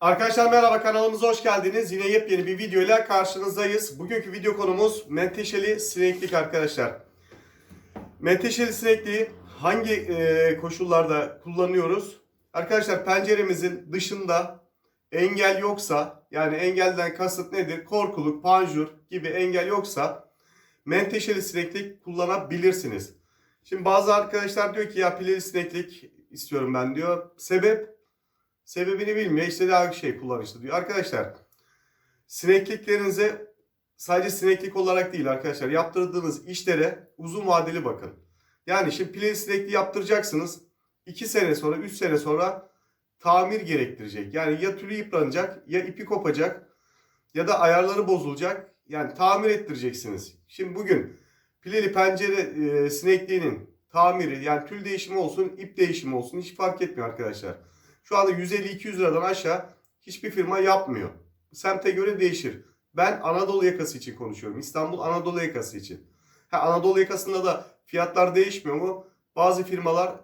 Arkadaşlar merhaba kanalımıza hoş geldiniz. Yine yepyeni bir video ile karşınızdayız. Bugünkü video konumuz menteşeli sineklik arkadaşlar. Menteşeli sinekliği hangi e, koşullarda kullanıyoruz? Arkadaşlar penceremizin dışında engel yoksa yani engelden kasıt nedir? Korkuluk, panjur gibi engel yoksa menteşeli sineklik kullanabilirsiniz. Şimdi bazı arkadaşlar diyor ki ya pileli sineklik istiyorum ben diyor. Sebep Sebebini bilmiyor. İşte daha şey kullanışlı diyor. Arkadaşlar sinekliklerinize sadece sineklik olarak değil arkadaşlar yaptırdığınız işlere uzun vadeli bakın. Yani şimdi pileli sinekliği yaptıracaksınız. 2 sene sonra 3 sene sonra tamir gerektirecek. Yani ya tülü yıpranacak ya ipi kopacak ya da ayarları bozulacak. Yani tamir ettireceksiniz. Şimdi bugün pileli pencere e, sinekliğinin tamiri yani tül değişimi olsun ip değişimi olsun hiç fark etmiyor arkadaşlar. Şu anda 150-200 liradan aşağı hiçbir firma yapmıyor. Semte göre değişir. Ben Anadolu yakası için konuşuyorum. İstanbul Anadolu yakası için. Ha, Anadolu yakasında da fiyatlar değişmiyor mu? Bazı firmalar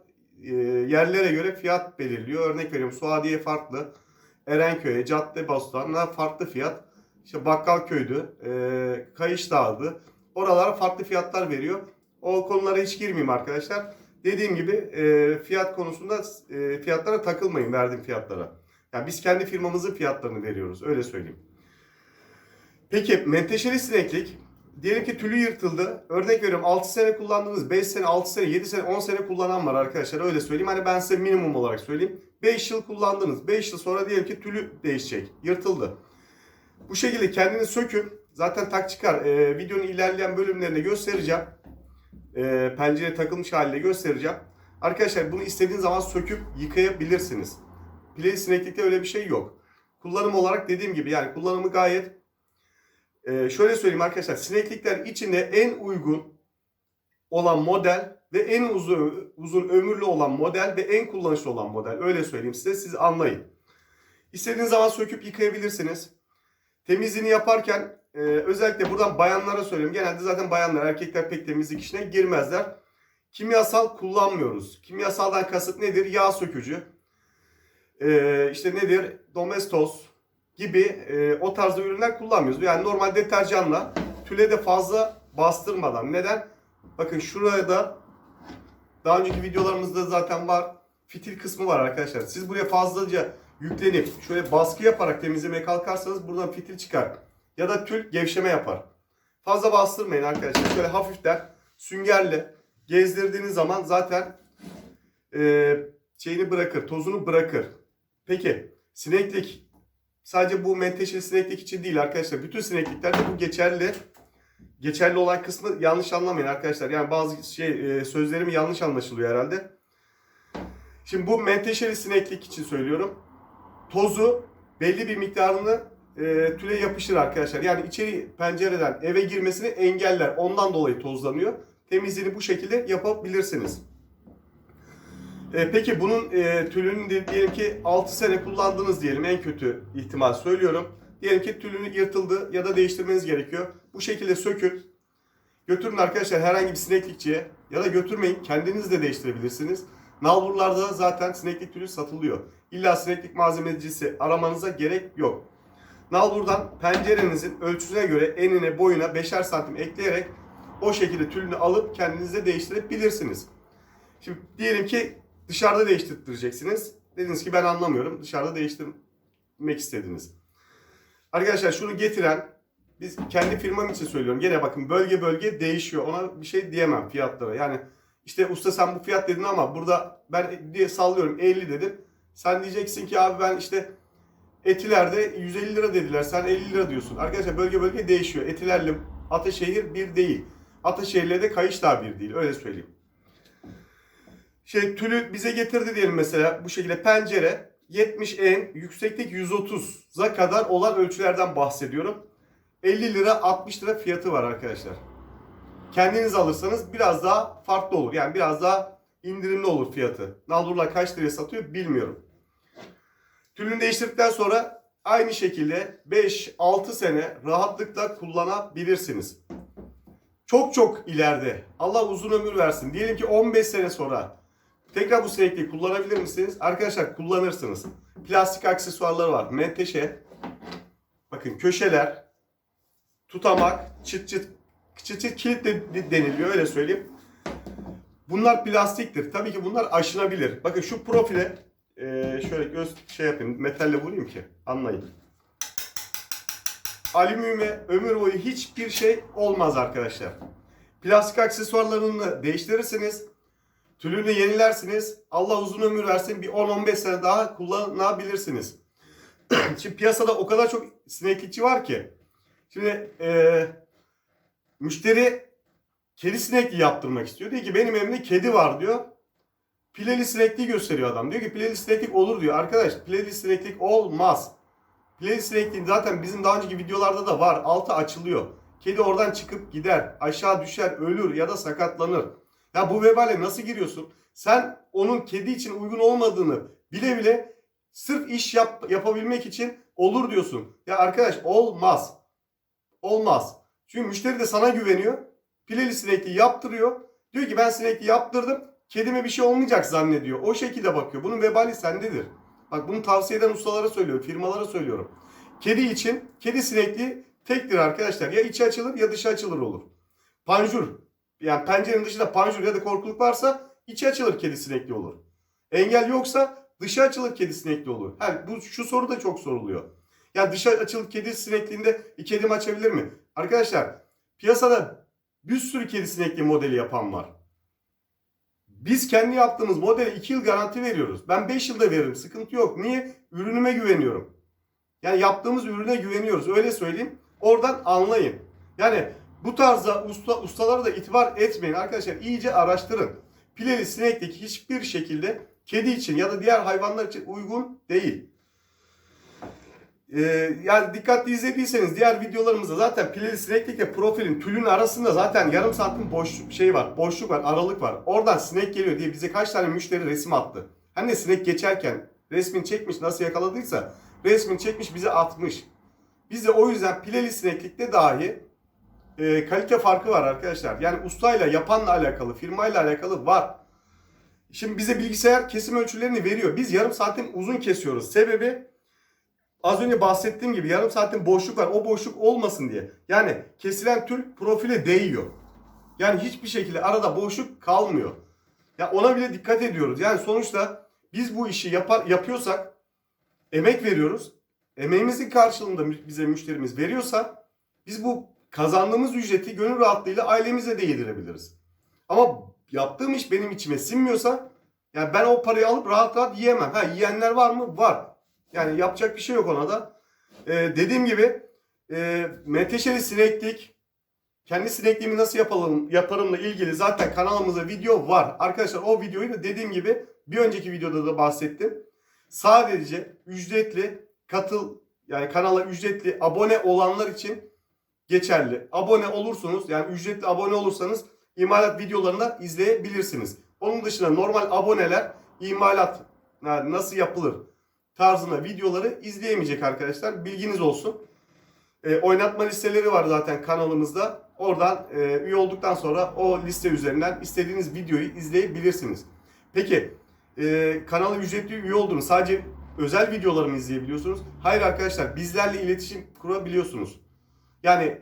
e, yerlere göre fiyat belirliyor. Örnek veriyorum Suadiye farklı. Erenköy'e, Caddebostan'a farklı fiyat. İşte Bakkalköy'dü, e, Kayış Dağı'dı. Oralara farklı fiyatlar veriyor. O konulara hiç girmeyeyim arkadaşlar. Dediğim gibi e, fiyat konusunda e, fiyatlara takılmayın verdiğim fiyatlara. Yani biz kendi firmamızın fiyatlarını veriyoruz öyle söyleyeyim. Peki menteşeli sineklik diyelim ki tülü yırtıldı. Örnek veriyorum 6 sene kullandınız, 5 sene, 6 sene, 7 sene, 10 sene kullanan var arkadaşlar öyle söyleyeyim. Hani ben size minimum olarak söyleyeyim. 5 yıl kullandınız. 5 yıl sonra diyelim ki tülü değişecek. Yırtıldı. Bu şekilde kendini sökün. Zaten tak çıkar. E, videonun ilerleyen bölümlerinde göstereceğim e, pencere takılmış haliyle göstereceğim. Arkadaşlar bunu istediğiniz zaman söküp yıkayabilirsiniz. Pileli sineklikte öyle bir şey yok. Kullanım olarak dediğim gibi yani kullanımı gayet e, şöyle söyleyeyim arkadaşlar sineklikler içinde en uygun olan model ve en uzun uzun ömürlü olan model ve en kullanışlı olan model. Öyle söyleyeyim size siz anlayın. İstediğiniz zaman söküp yıkayabilirsiniz. Temizliğini yaparken ee, özellikle buradan bayanlara söylüyorum. Genelde zaten bayanlar, erkekler pek temizlik işine girmezler. Kimyasal kullanmıyoruz. Kimyasaldan kasıt nedir? Yağ sökücü. Ee, işte nedir? Domestos gibi e, o tarzda ürünler kullanmıyoruz. Yani normal deterjanla tüle de fazla bastırmadan. Neden? Bakın şuraya da daha önceki videolarımızda zaten var. Fitil kısmı var arkadaşlar. Siz buraya fazlaca yüklenip şöyle baskı yaparak temizlemeye kalkarsanız buradan fitil çıkar ya da tül gevşeme yapar. Fazla bastırmayın arkadaşlar. Şöyle hafiften süngerle gezdirdiğiniz zaman zaten e, şeyini bırakır, tozunu bırakır. Peki sineklik sadece bu menteşeli sineklik için değil arkadaşlar. Bütün sinekliklerde bu geçerli. Geçerli olan kısmı yanlış anlamayın arkadaşlar. Yani bazı şey e, sözlerimi yanlış anlaşılıyor herhalde. Şimdi bu menteşeli sineklik için söylüyorum. Tozu belli bir miktarını e, tüle yapışır arkadaşlar. Yani içeri pencereden eve girmesini engeller. Ondan dolayı tozlanıyor. Temizliğini bu şekilde yapabilirsiniz. E, peki bunun e, tülünü diyelim ki 6 sene kullandınız diyelim en kötü ihtimal söylüyorum. Diyelim ki tülünü yırtıldı ya da değiştirmeniz gerekiyor. Bu şekilde sökün. Götürün arkadaşlar herhangi bir sineklikçiye ya da götürmeyin kendiniz de değiştirebilirsiniz. Nalburlarda zaten sineklik tülü satılıyor. İlla sineklik malzemecisi aramanıza gerek yok. Nalburdan pencerenizin ölçüsüne göre enine boyuna 5'er santim ekleyerek o şekilde tülünü alıp kendinize değiştirebilirsiniz. Şimdi diyelim ki dışarıda değiştireceksiniz. Dediniz ki ben anlamıyorum. Dışarıda değiştirmek istediniz. Arkadaşlar şunu getiren biz kendi firmam için söylüyorum. Gene bakın bölge bölge değişiyor. Ona bir şey diyemem fiyatlara. Yani işte usta sen bu fiyat dedin ama burada ben diye sallıyorum 50 dedim. Sen diyeceksin ki abi ben işte Etiler'de 150 lira dediler. Sen 50 lira diyorsun. Arkadaşlar bölge bölge değişiyor. Etilerle Ataşehir bir değil. Ataşehir'le de Kayışdağ bir değil. Öyle söyleyeyim. Şey tülü bize getirdi diyelim mesela bu şekilde pencere 70 en yükseklik 130'a kadar olan ölçülerden bahsediyorum. 50 lira 60 lira fiyatı var arkadaşlar. Kendiniz alırsanız biraz daha farklı olur. Yani biraz daha indirimli olur fiyatı. Nalburlar kaç liraya satıyor bilmiyorum. Tülünü değiştirdikten sonra aynı şekilde 5-6 sene rahatlıkla kullanabilirsiniz. Çok çok ileride Allah uzun ömür versin. Diyelim ki 15 sene sonra Tekrar bu sinekliği kullanabilir misiniz? Arkadaşlar kullanırsınız. Plastik aksesuarları var. Menteşe. Bakın köşeler. Tutamak. Çıt çıt. Çıt çıt kilit de deniliyor öyle söyleyeyim. Bunlar plastiktir. Tabii ki bunlar aşınabilir. Bakın şu profile eee, şöyle göz şey yapayım. Metalle vurayım ki anlayın. Alüminyume ömür boyu hiçbir şey olmaz arkadaşlar. Plastik aksesuarlarını değiştirirsiniz. Tülünü yenilersiniz. Allah uzun ömür versin bir 10-15 sene daha kullanabilirsiniz. Şimdi piyasada o kadar çok sineklikçi var ki. Şimdi eee, müşteri kedi sinekli yaptırmak istiyor. Diyor ki benim evimde kedi var diyor. Pileli sinekliği gösteriyor adam. Diyor ki pileli sineklik olur diyor. Arkadaş pileli sineklik olmaz. Pileli sinekliğin zaten bizim daha önceki videolarda da var. Altı açılıyor. Kedi oradan çıkıp gider. Aşağı düşer, ölür ya da sakatlanır. Ya bu vebale nasıl giriyorsun? Sen onun kedi için uygun olmadığını bile bile sırf iş yap, yapabilmek için olur diyorsun. Ya arkadaş olmaz. Olmaz. Çünkü müşteri de sana güveniyor. Pileli sinekliği yaptırıyor. Diyor ki ben sinekliği yaptırdım. Kedime bir şey olmayacak zannediyor. O şekilde bakıyor. Bunun vebali sendedir. Bak bunu tavsiye eden ustalara söylüyorum. Firmalara söylüyorum. Kedi için kedi sinekliği tektir arkadaşlar. Ya içi açılır ya dışı açılır olur. Panjur. Yani pencerenin dışında panjur ya da korkuluk varsa içi açılır kedi sinekli olur. Engel yoksa dışı açılır kedi sinekli olur. Ha, bu şu soru da çok soruluyor. Ya dışı açılır kedi sinekliğinde kedim açabilir mi? Arkadaşlar piyasada bir sürü kedi sinekli modeli yapan var. Biz kendi yaptığımız modele 2 yıl garanti veriyoruz. Ben 5 yılda veririm. Sıkıntı yok. Niye? Ürünüme güveniyorum. Yani yaptığımız ürüne güveniyoruz. Öyle söyleyeyim. Oradan anlayın. Yani bu tarzda usta, ustalara da itibar etmeyin. Arkadaşlar iyice araştırın. Pileli sineklik hiçbir şekilde kedi için ya da diğer hayvanlar için uygun değil. Ee, yani dikkatli izlediyseniz diğer videolarımızda zaten pileli sineklikle profilin tülün arasında zaten yarım santim boş şey var, boşluk var, aralık var. Oradan sinek geliyor diye bize kaç tane müşteri resim attı. De sinek geçerken resmini çekmiş nasıl yakaladıysa resmini çekmiş bize atmış. Biz de o yüzden pileli sineklikte dahi e, kalite farkı var arkadaşlar. Yani ustayla, yapanla alakalı, firmayla alakalı var. Şimdi bize bilgisayar kesim ölçülerini veriyor. Biz yarım santim uzun kesiyoruz. Sebebi az önce bahsettiğim gibi yarım santim boşluk var. O boşluk olmasın diye. Yani kesilen tül profile değiyor. Yani hiçbir şekilde arada boşluk kalmıyor. Ya ona bile dikkat ediyoruz. Yani sonuçta biz bu işi yapar yapıyorsak emek veriyoruz. Emeğimizin karşılığında bize müşterimiz veriyorsa biz bu kazandığımız ücreti gönül rahatlığıyla ailemize de yedirebiliriz. Ama yaptığım iş benim içime sinmiyorsa yani ben o parayı alıp rahat rahat yiyemem. Ha yiyenler var mı? Var. Yani yapacak bir şey yok ona da. Ee, dediğim gibi e, menteşeli sineklik kendi sinekliğimi nasıl yapalım yaparımla ilgili zaten kanalımızda video var. Arkadaşlar o videoyu da dediğim gibi bir önceki videoda da bahsettim. Sadece ücretli katıl yani kanala ücretli abone olanlar için geçerli. Abone olursunuz yani ücretli abone olursanız imalat videolarını da izleyebilirsiniz. Onun dışında normal aboneler imalat yani nasıl yapılır tarzında videoları izleyemeyecek arkadaşlar. Bilginiz olsun. E, oynatma listeleri var zaten kanalımızda. Oradan e, üye olduktan sonra o liste üzerinden istediğiniz videoyu izleyebilirsiniz. Peki e, kanala ücretli üye oldunuz. Sadece özel videolarımı izleyebiliyorsunuz. Hayır arkadaşlar bizlerle iletişim kurabiliyorsunuz. Yani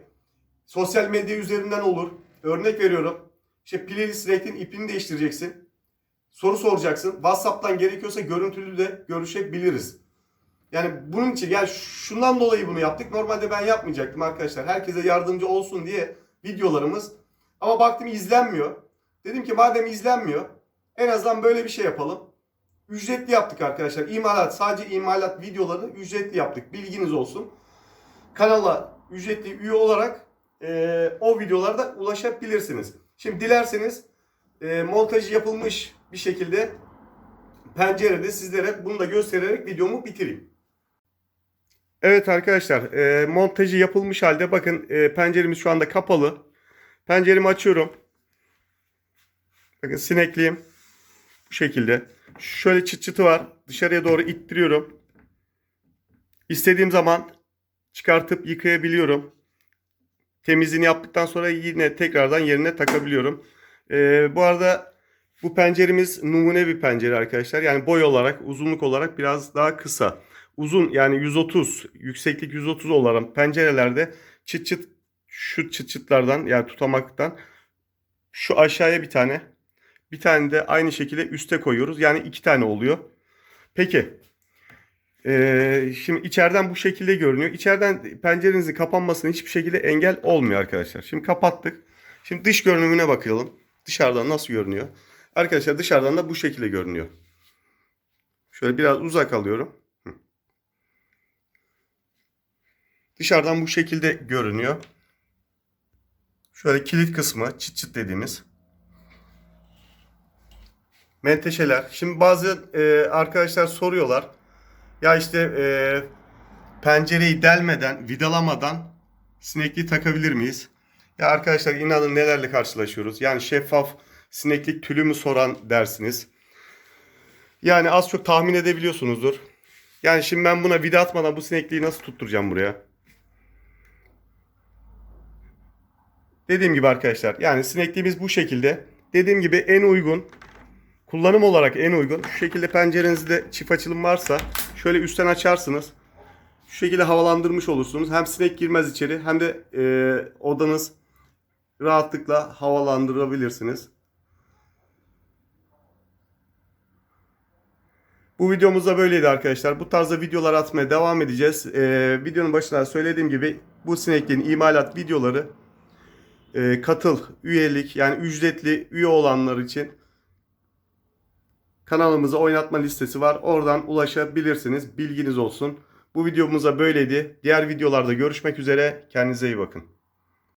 sosyal medya üzerinden olur. Örnek veriyorum. İşte playlist renklerin ipini değiştireceksin. Soru soracaksın. WhatsApp'tan gerekiyorsa görüntülü de görüşebiliriz. Yani bunun için yani şundan dolayı bunu yaptık. Normalde ben yapmayacaktım arkadaşlar. Herkese yardımcı olsun diye videolarımız. Ama baktım izlenmiyor. Dedim ki madem izlenmiyor en azından böyle bir şey yapalım. Ücretli yaptık arkadaşlar. İmalat sadece imalat videolarını ücretli yaptık. Bilginiz olsun. Kanala ücretli üye olarak e, o videolarda ulaşabilirsiniz. Şimdi dilerseniz e, montajı yapılmış bir şekilde pencerede sizlere bunu da göstererek videomu bitireyim. Evet arkadaşlar e, montajı yapılmış halde bakın e, penceremiz şu anda kapalı. Penceremi açıyorum. Bakın sinekliğim bu şekilde. Şöyle çıt çıtı var. Dışarıya doğru ittiriyorum. İstediğim zaman çıkartıp yıkayabiliyorum. Temizliğini yaptıktan sonra yine tekrardan yerine takabiliyorum. E, bu arada Bu penceremiz numune bir pencere arkadaşlar. Yani boy olarak, uzunluk olarak biraz daha kısa. Uzun yani 130, yükseklik 130 olan pencerelerde çıt çıt şu çıt çıtlardan yani tutamaktan şu aşağıya bir tane, bir tane de aynı şekilde üste koyuyoruz. Yani iki tane oluyor. Peki. Ee, şimdi içeriden bu şekilde görünüyor. İçeriden pencerenizin kapanmasına hiçbir şekilde engel olmuyor arkadaşlar. Şimdi kapattık. Şimdi dış görünümüne bakalım. Dışarıdan nasıl görünüyor? Arkadaşlar dışarıdan da bu şekilde görünüyor. Şöyle biraz uzak alıyorum. Dışarıdan bu şekilde görünüyor. Şöyle kilit kısmı çıt çıt dediğimiz. Menteşeler. Şimdi bazı e, arkadaşlar soruyorlar. Ya işte e, pencereyi delmeden, vidalamadan sinekliği takabilir miyiz? Ya arkadaşlar inanın nelerle karşılaşıyoruz. Yani şeffaf sineklik tülü mü soran dersiniz. Yani az çok tahmin edebiliyorsunuzdur. Yani şimdi ben buna vida atmadan bu sinekliği nasıl tutturacağım buraya? Dediğim gibi arkadaşlar yani sinekliğimiz bu şekilde. Dediğim gibi en uygun kullanım olarak en uygun. Şu şekilde pencerenizde çift açılım varsa şöyle üstten açarsınız. Şu şekilde havalandırmış olursunuz. Hem sinek girmez içeri hem de e, odanız rahatlıkla havalandırabilirsiniz. Bu videomuz da böyleydi arkadaşlar. Bu tarzda videolar atmaya devam edeceğiz. Ee, videonun başında söylediğim gibi bu sinekliğin imalat videoları e, katıl, üyelik yani ücretli üye olanlar için kanalımıza oynatma listesi var. Oradan ulaşabilirsiniz. Bilginiz olsun. Bu videomuz da böyleydi. Diğer videolarda görüşmek üzere. Kendinize iyi bakın.